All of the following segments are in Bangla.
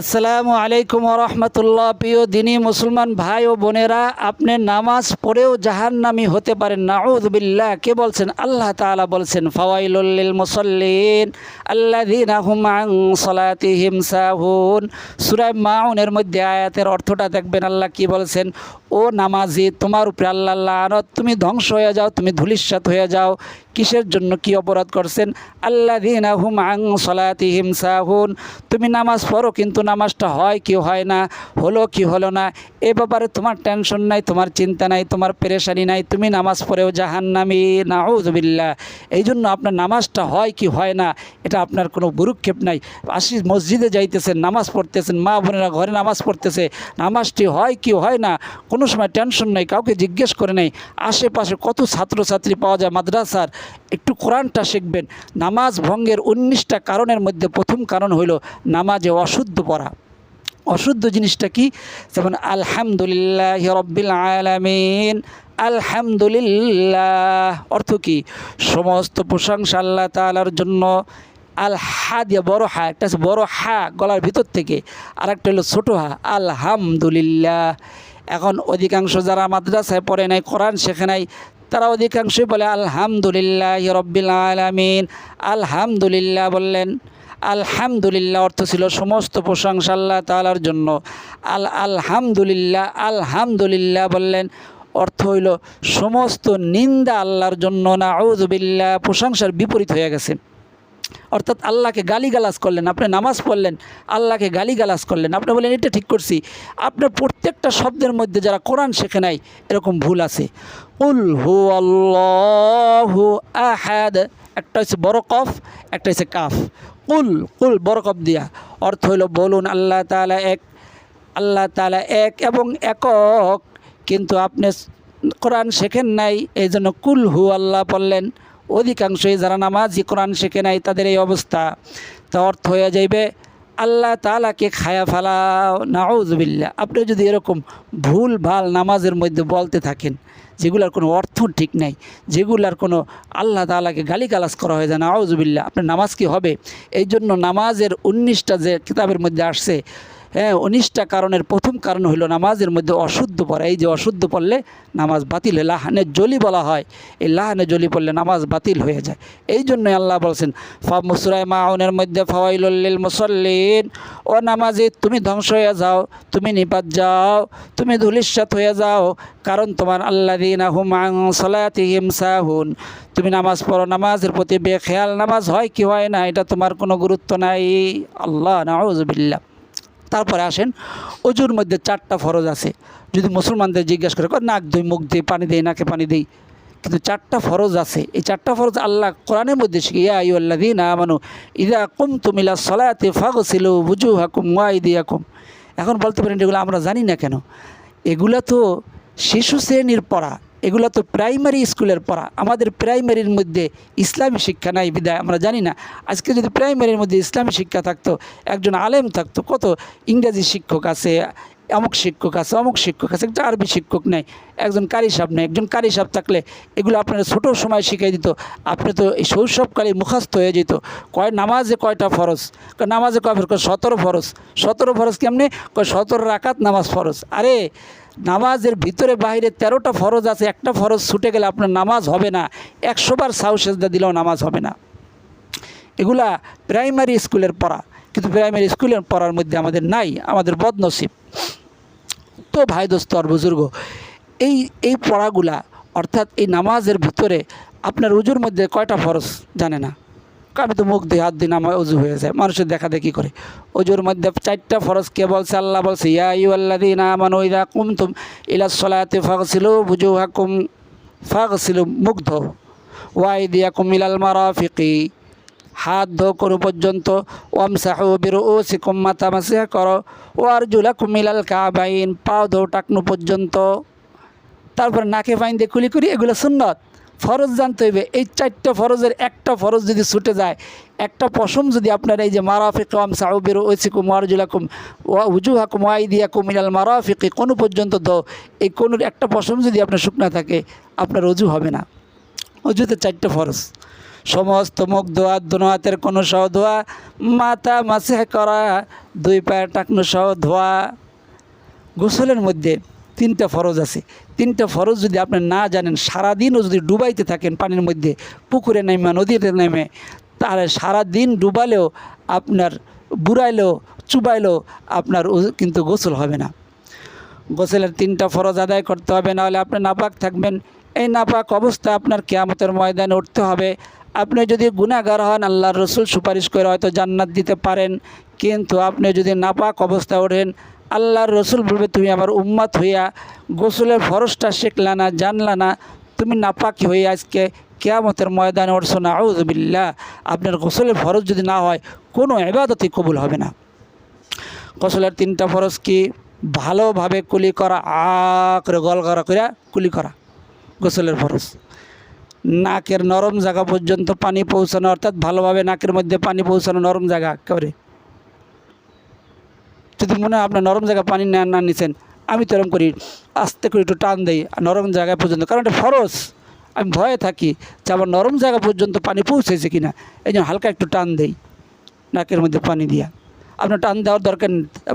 আসসালামু আলাইকুম রহমতুল্লাহ। প্রিয় দিনী মুসলমান ভাই ও বোনেরা, আপনি নামাজ পড়েও জাহান্নামি হতে পারেন। নাউদ বিল্লাহ। কে বলছেন? আল্লাহ তাআলা বলছেন, ফাওয়াইলুল মুসল্লিন আল্লাযীনা হুম আন সালাতিহিম সাহুন। সূরা মাউনের মধ্যে আয়াতের অর্থটা দেখবেন। আল্লাহ কি বলছেন? ও নামাজি, তোমার উপরে আল্লাহ লানত, তুমি ধ্বংস হয়ে যাও, তুমি ধুলিস্বাত হয়ে যাও। কিসের জন্য কি অপরাধ করছেন? আল্লাযীনা হুম আন সালাতিহিম সাহুন। তুমি নামাজ পড়ো, কিন্তু নামাজটা হয় কি হয় না, হলো কি হলো না, এ ব্যাপারে তোমার টেনশন নাই, তোমার চিন্তা নাই, তোমার পেরেশানি নাই, তুমি নামাজ পড়েও জাহান্নামি নাউজবিল্লা এই জন্য আপনার নামাজটা হয় কি হয় না, এটা আপনার কোনো গুরুক্ষেপ নাই। আসি মসজিদে যাইতেছেন, নামাজ পড়তেছেন, মা বোনেরা ঘরে নামাজ পড়তেছে, নামাজটি হয় কি হয় না, কোনো সময় টেনশন নেই, কাউকে জিজ্ঞেস করে নেই। আশেপাশে কত ছাত্রছাত্রী পাওয়া যায়, মাদ্রাসার, একটু কোরআনটা শিখবেন। নামাজ ভঙ্গের উনিশটা কারণের মধ্যে প্রথম কারণ হইল, নামাজে অশুদ্ধ পড়া। অশুদ্ধ জিনিসটা কি? যেমন, আলহামদুলিল্লাহ রব্বিল আলামিন আলহামদুলিল্লাহ অর্থ কি? সমস্ত প্রশংসা আল্লাহ তালার জন্য। আল হা দিয়ে বড় হা, একটা আছে বড় হা, গলার ভিতর থেকে। আর একটা হলো ছোটো হা, আলহামদুলিল্লাহ এখন অধিকাংশ যারা মাদ্রাসায় পড়ে নাই, কোরআন শেখে নাই, তারা অধিকাংশই বলে, আলহামদুলিল্লাহ রব্বিল আলামিন আলহামদুলিল্লাহ বললেন। আলহামদুলিল্লাহ অর্থ ছিল সমস্ত প্রশংসা আল্লাহ তালার জন্য। আল আলহামদুলিল্লাহ আলহামদুলিল্লাহ বললেন, অর্থ হইল সমস্ত নিন্দা আল্লাহর জন্য না আউজবিল্লাহ প্রশংসার বিপরীত হয়ে গেছে। অর্থাৎ আল্লাহকে গালিগালাজ করলেন, আপনি নামাজ পড়লেন, আল্লাহকে গালিগালাজ করলেন, আপনি বলেন এটা ঠিক করছি। আপনার প্রত্যেকটা শব্দের মধ্যে যারা কোরআন শেখে নাই, এরকম ভুল আছে। উল হু আল্লাহু আহাদ, একটা হচ্ছে বড় কফ একটা হচ্ছে কাফ। কুল কুল বড় কফ দিয়া। অর্থ হইল বলুন আল্লাহ তালা এক, আল্লাহ তালা এক এবং একক। কিন্তু আপনি কোরআন শেখেন নাই এই জন্য কুল হু আল্লাহ পড়লেন অধিকাংশই যারা নামাজি কোরআন শেখে নাই, তাদের এই অবস্থা। তা অর্থ হয়ে যাইবে, আল্লাহ তালাকে খায়া ফেলাও নাউজবিল্লা আপনি যদি এরকম ভুল, ভালো নামাজের মধ্যে বলতে থাকেন যেগুলার কোনো অর্থ ঠিক নাই, যেগুলার কোনো আল্লাহ তালাকে গালিগালাজ করা হয়ে যায় না আওয়াজবিল্লা আপনার নামাজ কি হবে? এই জন্য নামাজের উনিশটা যে কিতাবের মধ্যে আসছে হ্যাঁ উনিশটা কারণের প্রথম কারণ হলো নামাজের মধ্যে অশুদ্ধ পড়া। এই যে অশুদ্ধ পড়লে নামাজ বাতিল হয় লাহানের জলি বলা হয়। এই লাহানে জলি পড়লে নামাজ বাতিল হয়ে যায়। এই জন্য আল্লাহ বলছেন ফা মুসরাই মাউনের মধ্যে ফাওয়াইলুল মুসল্লিন। ও নামাজে, তুমি ধ্বংস হয়ে যাও, তুমি নিপাত যাও, তুমি ধুলিশ্বাত হয়ে যাও। কারণ তোমার আল্লাহ দিন আহুমাং সলাতিহিম সাহুন। তুমি নামাজ পড়ো, নামাজের প্রতি বেখেয়াল। নামাজ হয় কি হয় না, এটা তোমার কোনো গুরুত্ব নাই। আল্লাহ নাউজবিল্লা তারপরে আসেন অজুর মধ্যে চারটা ফরজ আছে। যদি মুসলমানদের জিজ্ঞাসা করে নাক ধুই, মুখ দিই পানি দেই, নাকে পানি দেই? কিন্তু চারটা ফরজ আছে। এই চারটা ফরজ আল্লাহ কোরআনের মধ্যে ইয়া আইউল্লাদিন আমানু ইদা কুম তুমিলা সলাতে ফাগসিলু বুজু হাকুম ওয়াইদি হাকুম এখন বলতে পারেন, এগুলো আমরা জানি না কেন? এগুলা তো শিশু শ্রেণির পড়া। এগুলো তো প্রাইমারি স্কুলের পড়া। আমাদের প্রাইমারির মধ্যে ইসলামী শিক্ষা নাই, বিদায়, আমরা জানি না। আজকে যদি প্রাইমারির মধ্যে ইসলামী শিক্ষা থাকতো, একজন আলেম থাকতো, কত ইংরাজি শিক্ষক আছে, অমুক শিক্ষক আছে, অমুক শিক্ষক আছে একটা আরবি শিক্ষক নেই, একজন কারি সাহেব নেই, একজন কারি সাহেব থাকলে এগুলো আপনারা ছোটো সময় শিখিয়ে দিত। আপনি তো এই শৈশবকালে মুখস্থ হয়ে যেত। কয় নামাজে কয়টা ফরজ? নামাজে কয় ফরজ? সতেরো ফরজ। সতেরো ফরজ কেমনি? কয় সতেরো রাকাত নামাজ ফরজ। আরে নামাজের ভিতরে বাইরে তেরোটা ফরজ আছে, একটা ফরজ ছুটে গেলে আপনার নামাজ হবে না। একশোবার সাউ সেজদা দিলেও নামাজ হবে না। এগুলা প্রাইমারি স্কুলের পড়া, কিন্তু প্রাইমারি স্কুলের পড়ার মধ্যে আমাদের নাই, আমাদের বদনসিব। তো ভাই দোস্ত আর বুজুর্গ, এই এই পড়াগুলা, অর্থাৎ এই নামাজের ভিতরে আপনার উজুর মধ্যে কয়টা ফরজ জানে না? আমি তো মুখ দিয়ে হাত দিয়ে নামায়, উজু হয়ে যায়, মানুষের দেখা দেখি করে। উজুর মধ্যে চারটা ফরজ কে বলছে, আল্লাহ বলছে, ইয়া ইউ আল্লাদিন আমান ওইদা কুমতুম ইলা সলাতে ফাগছিল বুজু হাকুম ফাগছিল মুগ্ধ ওয়াই দিয়া কুমিলাল মারাফিকি, হাত ধো কোনো পর্যন্ত ওম সাহু বিরু ও সিকুম মাথা মাসিয়া করো ও আর জুলা কুমিলাল কাবাইন, পাও ধো টাকনু পর্যন্ত। তারপরে নাকে ফাইন দিয়ে কুলি করি, এগুলো সুন্নত। ফরজ জানতে হইবে। এই চারটা ফরজের একটা ফরজ যদি ছুটে যায়, একটা পশম যদি আপনার এই যে মারাফিক ওয়াম সাউবির ওসিকুম ওয়ারজুলাকুম ওয়া উজু হাকুম ওয়াই দিয়া কুমিনাল মারাফিকে, কোনো পর্যন্ত দ এই কোনো একটা পশম যদি আপনার শুকনা থাকে, আপনার অজু হবে না। অজুতে চারটে ফরজ। সমস্ত মুখ ধোয়া, দুনো হাতের কোনো সহ ধোয়া, মাথা মাসে করা, দুই পায়ের টাকনো সহ ধোয়া। গোসলের মধ্যে তিনটা ফরজ আছে। তিনটা ফরজ যদি আপনি না জানেন, সারাদিনও যদি ডুবাইতে থাকেন পানির মধ্যে, পুকুরে নেমে নদীতে নেমে তাহলে সারাদিন ডুবালেও আপনার বুড়াইলেও, চুবাইলেও আপনার কিন্তু গোসল হবে না। গোসলের তিনটা ফরজ আদায় করতে হবে, নাহলে আপনি নাপাক থাকবেন। এই নাপাক অবস্থা আপনার কেয়ামতের ময়দানে উঠতে হবে। আপনি যদি গুণাগার হন, আল্লাহর রসুল সুপারিশ করে হয়তো জান্নাত দিতে পারেন। কিন্তু আপনি যদি নাপাক অবস্থা ওঠেন আল্লাহর রসুল বলবে, তুমি আমার উম্মাত হইয়া গোসলের ফরজটা শিখলা না, জানলা না, তুমি নাপাকি হয়ে আজকে কেয়ামতের ময়দানে উঠছো। না আউজবিল্লা আপনার গোসলের ফরজ যদি না হয়, কোনো এবাদতই কবুল হবে না। গোসলের তিনটা ফরজ কি? ভালোভাবে কুলি করা আ গল করা করে কুলি করা, গোসলের ফরজ। নাকের নরম জায়গা পর্যন্ত পানি পৌঁছানো, অর্থাৎ ভালোভাবে নাকের মধ্যে পানি পৌঁছানো নরম জায়গা, একেবারে। যদি মনে হয় আপনার নরম জায়গায় পানি না না নিছেন, আমি তো এরকম করি, আস্তে করে একটু টান দেই নরম জায়গায় পর্যন্ত, কারণ এটা ফরস আমি ভয়ে থাকি যে আমার নরম জায়গা পর্যন্ত পানি পৌঁছেছে কি না এই জন্য হালকা একটু টান দেই, নাকের মধ্যে পানি দিয়া। আপনার টান দেওয়ার দরকার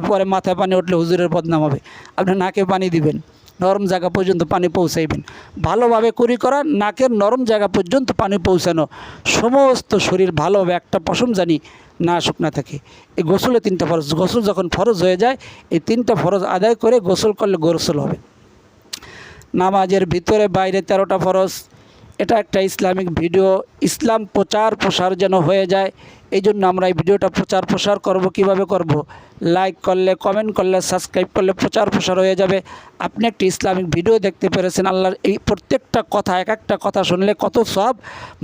পরে মাথায় পানি উঠলে হুজুরের বদনাম হবে, আপনি নাকে পানি দিবেন। নরম জায়গা পর্যন্ত পানি পৌঁছাইবেন। ভালোভাবে করি করা, নাকের নরম জায়গা পর্যন্ত পানি পৌঁছানো। সমস্ত শরীর ভালোভাবে একটা পশম জানি না শুকনা থাকে। এই গোসলে তিনটা ফরজ, গোসল যখন ফরজ হয়ে যায়, এই তিনটা ফরজ আদায় করে গোসল করলে গোসল হবে। নামাজের ভিতরে বাইরে তেরোটা ফরজ। এটা একটা ইসলামিক ভিডিও। ইসলাম প্রচার প্রসার যেন হয়ে যায় এই জন্য আমরা এই ভিডিওটা প্রচার প্রসার করব, কীভাবে করব? লাইক করলে কমেন্ট করলে সাবস্ক্রাইব করলে প্রচার প্রসার হয়ে যাবে। আপনি একটি ইসলামিক ভিডিও দেখতে পেরেছেন, আল্লাহর এই প্রত্যেকটা কথা, এক একটা কথা শুনলে কত সব?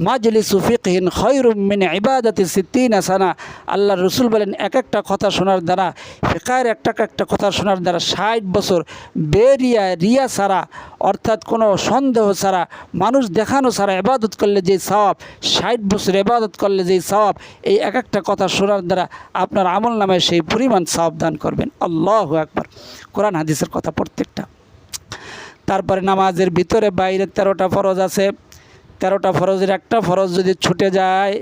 মাজলি সুফিকহীন খৈরুমিন ইবাদতি সিদ্দিন আসানা আল্লাহ রসুল বলেন, এক একটা কথা শোনার দ্বারা ফেকায়ের একটা একটা কথা শোনার দ্বারা ষাট বছর বেরিয়া, রিয়া ছাড়া, অর্থাৎ কোনো সন্দেহ ছাড়া, মানুষ দেখানো ছাড়া এবাদত করলে যে সওয়াব, ষাট বছর এবাদত করলে যে সওয়াব, এই এক একটা কথা শোনার দ্বারা আপনার আমল নামে সেই পরিমাণ সওয়াব দান করবেন, আল্লাহ একবার কোরআন, হাদিসের কথা প্রত্যেকটা। তারপরে নামাজের ভিতরে বাইরে তেরোটা ফরজ আছে। তেরোটা ফরজের একটা ফরজ যদি ছুটে যায়,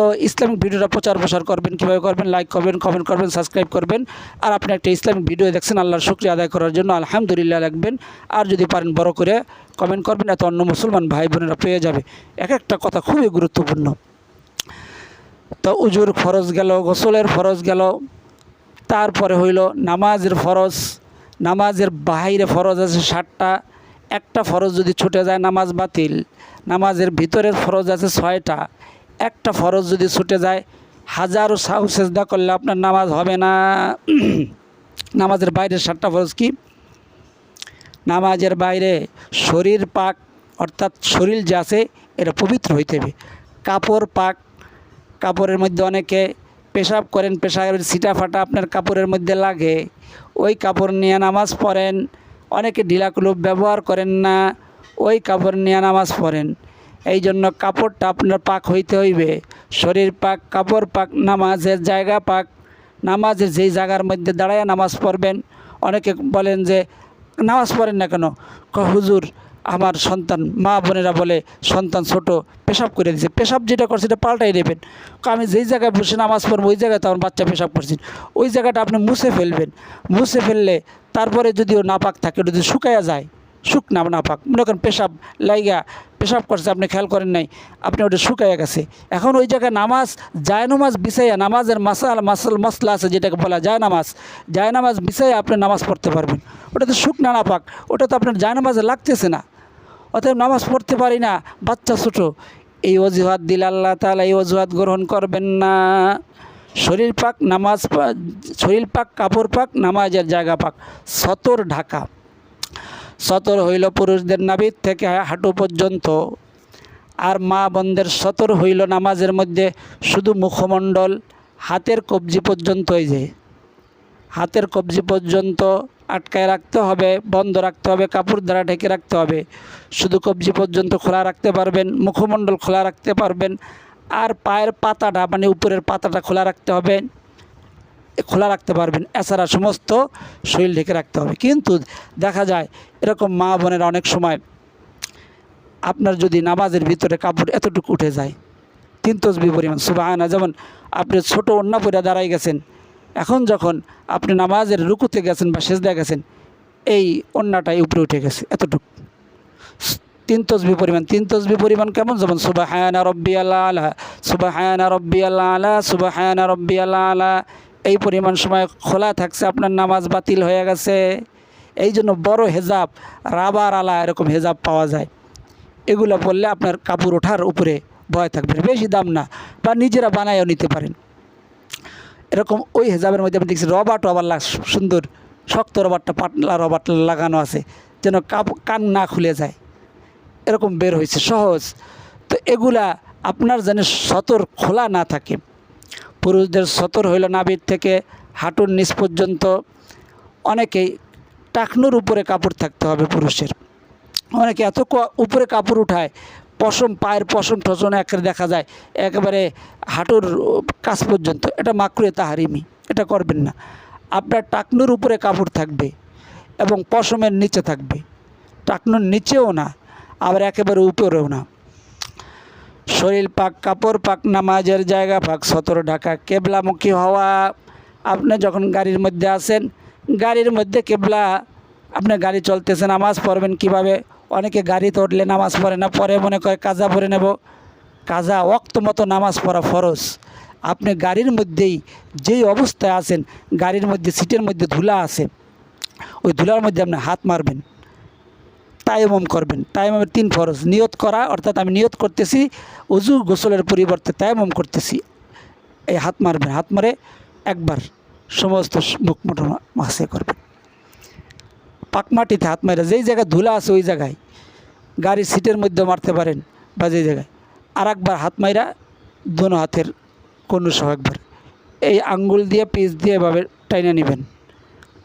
ও ইসলামিক ভিডিওটা প্রচার প্রসার করবেন, কীভাবে করবেন? লাইক করবেন কমেন্ট করবেন সাবস্ক্রাইব করবেন। আর আপনি একটা ইসলামিক ভিডিও দেখছেন, আল্লাহর শুক্রিয়া আদায় করার জন্য আলহামদুলিল্লাহ লাগবেন আর যদি পারেন বড় করে কমেন্ট করবেন, এত অন্য মুসলমান ভাই বোনেরা পেয়ে যাবে। এক একটা কথা খুবই গুরুত্বপূর্ণ। তো উজুর ফরজ গেল, গোসলের ফরজ গেল তারপরে হইল নামাজের ফরজ, নামাজের বাহিরে ফরজ আছে ষাটটা একটা ফরজ যদি ছুটে যায় নামাজ বাতিল, নামাজের ভিতরের ফরজ আছে ছয়টা, একটা ফরজ যদি ছুটে যায় হাজারো সাহু সেজদা করলে আপনার নামাজ হবে না। নামাজের বাইরে সাতটা ফরজ কি? নামাজের বাইরে শরীর পাক, অর্থাৎ শরীর যে আছে, এটা পবিত্র হইতে হবে। কাপড় পাক, কাপড়ের মধ্যে অনেকে পেশাব করেন, পেশাবের ছিটা ফাটা আপনার কাপড়ের মধ্যে লাগে। ওই কাপড় নিয়ে নামাজ পড়েন, অনেকে ঢিলাকুলুপ ব্যবহার করেন না, ওই কাপড় নিয়ে নামাজ পড়েন। এই জন্য কাপড়টা আপনার পাক হইতে হইবে। শরীর পাক, কাপড় পাক, নামাজের জায়গা পাক। নামাজের যেই জায়গার মধ্যে দাঁড়ায় নামাজ পড়বেন, অনেকে বলেন যে, নামাজ পড়েন না কেন? হুজুর আমার সন্তান মা বোনেরা বলে সন্তান ছোট পেশাব করে দিয়েছে পেশাব যেটা করছে সেটা পাল্টাই কয়, আমি যেই জায়গায় বসে নামাজ পড়ব ওই জায়গায় তো আমার বাচ্চা পেশাব করছেন ওই জায়গাটা আপনি মুছে ফেলবেন। মুছে ফেললে তারপরে যদিও নাপাক থাকে যদি শুকাইয়া যায় শুক না নাপাক মনে করেন পেশাব লাইগা পেশাব করছে আপনি খেয়াল করেন নাই আপনি ওটা শুকাইয়া গেছে। এখন ওই জায়গায় নামাজ যায় নামাজ বিছাইয়া নামাজের মাসাল মাসাল মশলা আছে যেটাকে বলা যায় নামাজ যায় নামাজ বিছাইয়া আপনি নামাজ পড়তে পারবেন। ওটা তো শুক না নাপাক ওটা তো আপনার যায় নামাজে লাগতেছে না। অতএব নামাজ পড়তে পারি না, বাচ্চা ছোটো। এই অজুহাত দিলে আল্লাহ তালা এই অজুহাত গ্রহণ করবেন না। শরীর পাক, নামাজ শরীর পাক, কাপড় পাক, নামাজের জায়গা পাক। সতর ঢাকা। সতর হইল পুরুষদের নাভির থেকে হাঁটু পর্যন্ত। আর মা বন্ধের সতর হইল নামাজের মধ্যে শুধু মুখমণ্ডল, হাতের কবজি পর্যন্ত এই যে। হাতের কবজি পর্যন্ত আটকায় রাখতে হবে, বন্ধ রাখতে হবে, কাপড় দ্বারা ঢেকে রাখতে হবে। শুধু কবজি পর্যন্ত খোলা রাখতে পারবেন, মুখমণ্ডল খোলা রাখতে পারবেন, আর পায়ের পাতাটা মানে উপরের পাতাটা খোলা রাখতে হবে, খোলা রাখতে পারবেন। এছাড়া সমস্ত শরীর ঢেকে রাখতে হবে। কিন্তু দেখা যায়, এরকম মা বোনেরা অনেক সময় আপনার যদি নামাজের ভিতরে কাপড় এতটুকু উঠে যায়, তিন তসবি পরিমাণ সুবাহানা যেমন আপনি ছোট অন্যা পরে দাঁড়াই গেছেন এখন যখন আপনি নামাজের রুকুতে গেছেন বা সেজদা গেছেন, এই অন্যটাই উপরে উঠে গেছে, এতটুকু। তিন তসবি পরিমাণ, তিন তসবি পরিমাণ কেমন যেমন সুবাহানা রব্বি আল্লাহ আলা, সুবাহানা রব্বি আল্লাহ আলা, সুবাহানা রব্বি আল্লাহ আলা। এই পরিমাণ সময় খোলা থাকছে, আপনার নামাজ বাতিল হয়ে গেছে। এই জন্য বড় হেজাব, রাবার আলা এরকম হেজাব পাওয়া যায়। এগুলো পড়লে আপনার কাপড় ওঠার উপরে ভয় থাকবে। বেশি দাম না, বা নিজেরা বানায়ও নিতে পারেন। এরকম ওই হেজাবের মধ্যে আপনি দেখছি রবার টবার সুন্দর, শক্ত রবারটা, পাতলা রবারটা লাগানো আছে, যেন কাপ কান না খুলে যায়। এরকম বের হয়েছে, সহজ। তো এগুলা আপনার যেন সতর খোলা না থাকে। পুরুষদের সতর হইল নাভির থেকে হাঁটুর নিচ পর্যন্ত। অনেকেই টাকনুর উপরে কাপড় থাকতে হবে পুরুষের। অনেকে এত উপরে কাপড় উঠায় পশম, পায়ের পশম টসম একেবারে দেখা যায়, একেবারে হাঁটুর কাছ পর্যন্ত। এটা মাকড়ে তাহারিমি, এটা করবেন না। আপনার টাকনুর উপরে কাপড় থাকবে এবং পশমের নিচে থাকবে। টাকনুর নিচেও না, আবার একেবারে উপরেও না। শরীর পাক, কাপড় পাক, নামাজের জায়গা পাক, সতর ঢাকা কেবলামুখী হওয়া। আপনি যখন গাড়ির মধ্যে আসেন গাড়ির মধ্যে কেবলা, আপনি গাড়ি চলতেছে নামাজ পড়বেন কীভাবে? অনেকে গাড়ি উঠলে নামাজ পড়ে না, পরে মনে করে কাজা পড়ে নেব। কাজা ওক্ত মতো নামাজ পড়া ফরজ। আপনি গাড়ির মধ্যেই যেই অবস্থায় আছেন, গাড়ির মধ্যে, সিটের মধ্যে ধুলা আছে, ওই ধুলার মধ্যে আপনি হাত মারবেন তাইমম করবেন। তাইমমের তিন ফরজ, নিয়ত করা, অর্থাৎ আমি নিয়ত করতেছি, উজু গোসলের পরিবর্তে তাইমম করতেছি। এই হাত মারবেন, হাত মারে একবার সমস্ত মুখ মুঠো মাসে করবেন। পাকমাটিতে হাত মারে যেই জায়গায় ধুলা আছে ওই জায়গায় গাড়ির সিটের মধ্যে মারতে পারেন বা যেই জায়গায়। আর একবার হাত মাইরা দোনো হাতের কোনো সহ একবার। এই আঙ্গুল দিয়ে পিস দিয়ে এভাবে টাইনে নেবেন।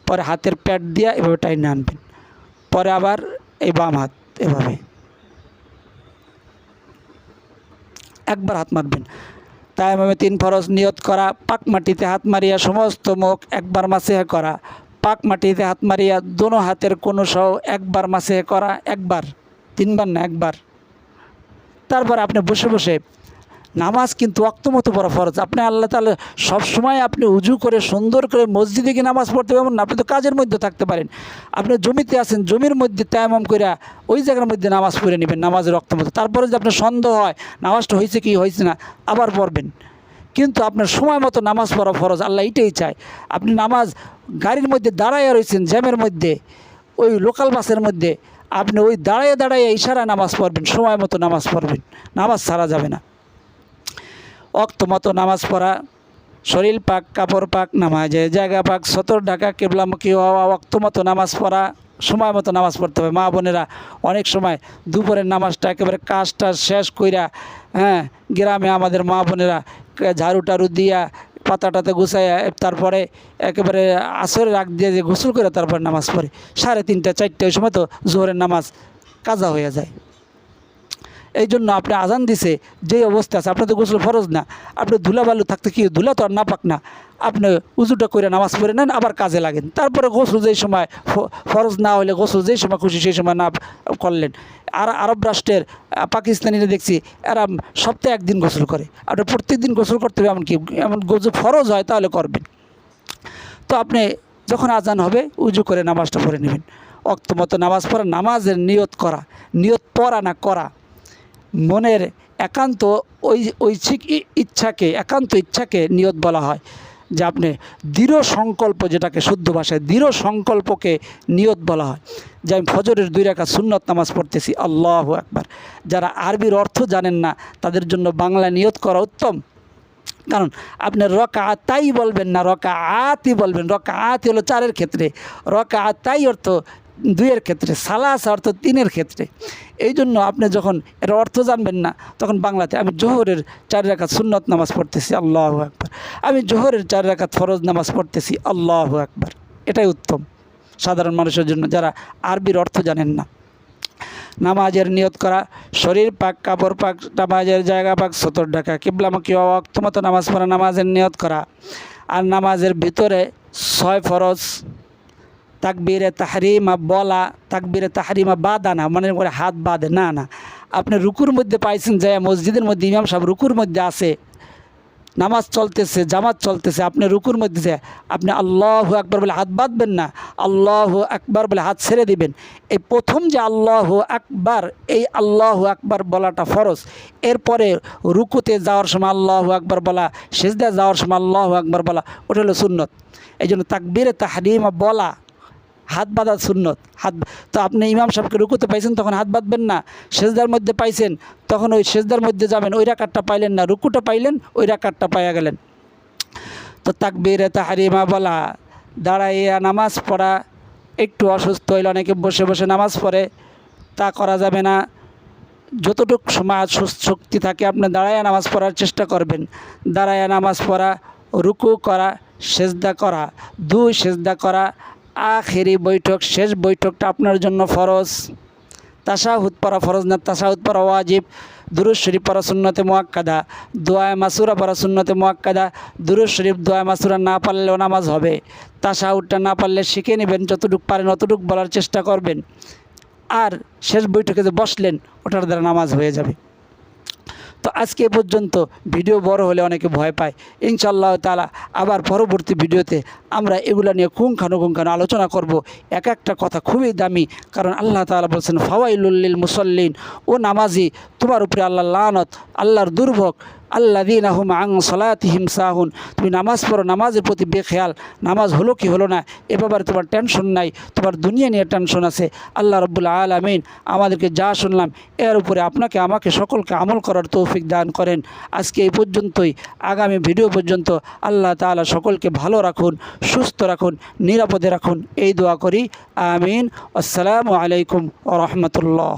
পরে হাতের প্যাড দিয়ে এভাবে টাইনে আনবেন। পরে আবার এই বাম হাত এভাবে। একবার হাত মারবেন। তাই আমি তিন ফরজ নিয়ত করা, পাক মাটিতে হাত মারিয়া সমস্ত মুখ একবার মাসে করা পাক মাটিতে হাত মারিয়া দোনো হাতের কোনো সহ একবার মাসে করা একবার, তিনবার না একবার। তারপর আপনি বসে বসে নামাজ কিন্তু অক্তমতো বড় ফরজ। আপনি আল্লাহ তাহলে সবসময় আপনি উজু করে, সুন্দর করে মসজিদে গিয়ে নামাজ পড়তে পারবেন না, আপনি তো কাজের মধ্যে থাকতে পারেন। আপনি জমিতে আছেন, জমির মধ্যে তেমন করে ওই জায়গার মধ্যে নামাজ পড়ে নেবেন, নামাজের রক্তমতো তারপরে যদি আপনার সন্দেহ হয়, নামাজটা হয়েছে কি হয়েছে না, আবার পড়বেন। কিন্তু আপনার সময় মতো নামাজ পড়া ফরজ, আল্লাহ এইটাই চায়। আপনি নামাজ গাড়ির মধ্যে দাঁড়াইয়া রয়েছেন জ্যামের মধ্যে, ওই লোকাল বাসের মধ্যে, আপনি ওই দাঁড়াইয়ে দাঁড়াইয়ে ইশারা নামাজ পড়বেন, সময় মতো নামাজ পড়বেন। নামাজ ছাড়া যাবে না। অক্ত মতো নামাজ পড়া, শরীর পাক, কাপড় পাক নামাজে জায়গা পাক, সতর ঢাকা, কেবলামুখী হওয়া, অক্ত মতো নামাজ পড়া সময় মতো নামাজ পড়তে হবে। মা বোনেরা অনেক সময় দুপুরের নামাজটা একেবারে কাজটা শেষ কইরা হ্যাঁ গ্রামে আমাদের মা বোনেরা ঝাড়ু টাড়ু দিয়া পাতাটাতে গুছাইয়া তারপরে একেবারে আসরে রাগ দিয়ে যে গোসল করে তারপরে নামাজ পড়ে। সাড়ে তিনটা, চারটে, ওই সময় তো জোহরের নামাজ কাজা হয়ে যায়। এই জন্য আপনি আজান দিছে যে অবস্থা আছে আপনার তো গোসল ফরজ না। আপনি ধুলা বালু থাকতে কি, ধুলা তো আর না পাক না। আপনি উজুটা করে নামাজ পড়ে নেন, আবার কাজে লাগেন। তারপরে গোসল যেই সময় ফরজ না হলে গোসল যেই সময় খুশি সেই সময় না করলেন। আর আরব রাষ্ট্রের পাকিস্তানিরা দেখছি, এরা সপ্তাহে একদিন গোসল করে। আপনি প্রত্যেক দিন গোসল করতে হবে, এমনকি, এমন গোসল ফরজ হয় তাহলে করবেন। তো আপনি যখন আজান হবে, উজু করে নামাজটা পড়ে নেবেন। অক্ত মতো নামাজ পড়া, নামাজের নিয়ত করা। নিয়ত পড়া না, করা। মনের একান্ত ওই ঐচ্ছিক ইচ্ছাকে, একান্ত ইচ্ছাকে নিয়ত বলা হয় যে আপনি দৃঢ় সংকল্প যেটাকে শুদ্ধ ভাষায় দৃঢ় সংকল্পকে নিয়ত বলা হয়। যে আমি ফজরের দুই রেখা সুন্নত নামাজ পড়তেছি, আল্লাহ একবার যারা আরবির অর্থ জানেন না, তাদের জন্য বাংলা নিয়ত করা উত্তম। কারণ আপনি রকা তাই বলবেন না রকা আতি বলবেন। রকা আতি হলো চারের ক্ষেত্রে। রকা তাই অর্থ দুইয়ের ক্ষেত্রে, সালাস অর্থ তিনের ক্ষেত্রে। এই জন্য আপনি যখন এর অর্থ জানবেন না, তখন বাংলাতে আমি জোহরের চার রাকাত সুন্নত নামাজ পড়তেছি, আল্লাহ একবার আমি জোহরের চার রাকাত ফরজ নামাজ পড়তেছি, আল্লাহ একবার এটাই উত্তম। সাধারণ মানুষের জন্য যারা আরবির অর্থ জানেন না। নামাজের নিয়ত করা, শরীর পাক, কাপড় পাক, নামাজের জায়গা পাক, সতর ডাকা, কিবলামুখী অক্ত মতো নামাজ পড়া, নামাজের নিয়ত করা। আর নামাজের ভিতরে ছয় ফরজ তাকবীরে তাহরিমা বলা, তাকবীরে তাহরিমা বাঁধা না, মনে করে হাত বাঁধে, না না। আপনি রুকুর মধ্যে পাইছেন যে মসজিদের মধ্যে, ইমাম সাহেব রুকুর মধ্যে আছে, নামাজ চলতেছে, জামাত চলতেছে, আপনি রুকুর মধ্যে আপনি আল্লাহ আকবর বলে হাত বাঁধবেন না, আল্লাহ আকবর বলে হাত ছেড়ে দিবেন। এই প্রথম যে আল্লাহ আকবার, এই আল্লাহ আকবার বলাটা ফরজ। এরপরে রুকুতে যাওয়ার সময় আল্লাহ আকবর বলা সেজদা যাওয়ার সময় আল্লাহ আকবর বলা, ওটা হলো সুন্নত। এই জন্য তাকবিরে তাহরিমা বলা হাত বাঁধা সুন্নত। হাত তো আপনি ইমাম সাহেবকে রুকুতে পাইছেন, তখন হাত বাঁধবেন না। সেজদার মধ্যে পাইছেন, তখন ওই সেজদার মধ্যে যাবেন, ওই রাকারটা পাইলেন না। রুকুটা পাইলেন, ওই রাকারটা পাইয়া গেলেন। তো তাক তাকবিরে তাহারিমা বলা, দাঁড়াইয়া নামাজ পড়া, একটু অসুস্থ হইলে অনেকে বসে বসে নামাজ পড়ে, তা করা যাবে না। যতটুকু সুস্থ শক্তি থাকে, আপনি দাঁড়াইয়া নামাজ পড়ার চেষ্টা করবেন। দাঁড়াইয়া নামাজ পড়া, রুকু করা, সেজদা করা, দুই সেজদা করা আখেরি বৈঠক, শেষ বৈঠকটা আপনার জন্য ফরজ। তাসাহুদ পড়া ফরজ না তাসাহুদ পরা ওয়াজিব। দুরুজ শরীফ পড়া সুন্নতে মোয়াক্কাদা। দোয়ায় মাসুরা পড়া সুন্নতে মোয়াক্কাদা। দুরুজ শরীফ দোয়ায় মাসুরা না পারলেও নামাজ হবে। তাসাহুদটা না পারলে শিখে নেবেন, যতটুকু পারেন অতটুকু বলার চেষ্টা করবেন। আর শেষ বৈঠকে যে বসলেন, ওটার দ্বারা নামাজ হয়ে যাবে। তো আজকে পর্যন্ত ভিডিও বড় হলে অনেকে ভয় পায়। ইনশাল্লাহ তালা আবার পরবর্তী ভিডিওতে আমরা এগুলা নিয়ে কুঙ্খানুকুঙ্খানু আলোচনা করব। এক একটা কথা খুবই দামি, কারণ আল্লাহ তালা বলছেন ফাওয়াইলুল্লিল মুসল্লিন। ও নামাজি, তোমার উপরে আল্লাহ লানত, আল্লাহর দুর্ভোগ। আল্লা দিন আহম আং সলাতিহিম সাহুন। তুমি নামাজ পড়ো, নামাজের প্রতি বেখেয়াল। নামাজ হলো কি হলো না, এ ব্যাপারে তোমার টেনশন নাই, তোমার দুনিয়া নিয়ে টেনশন আছে। আল্লাহ রব্বুল্লা আলমিন আমাদেরকে যা শুনলাম, এর উপরে আপনাকে, আমাকে সকলকে আমল করার তৌফিক দান করেন। আজকে এই পর্যন্তই, আগামী ভিডিও পর্যন্ত আল্লাহ তাআলা সকলকে ভালো রাখুন, সুস্থ রাখুন, নিরাপদে রাখুন, এই দোয়া করি, আমিন। আসসালামু আলাইকুম রহমতুল্লাহ।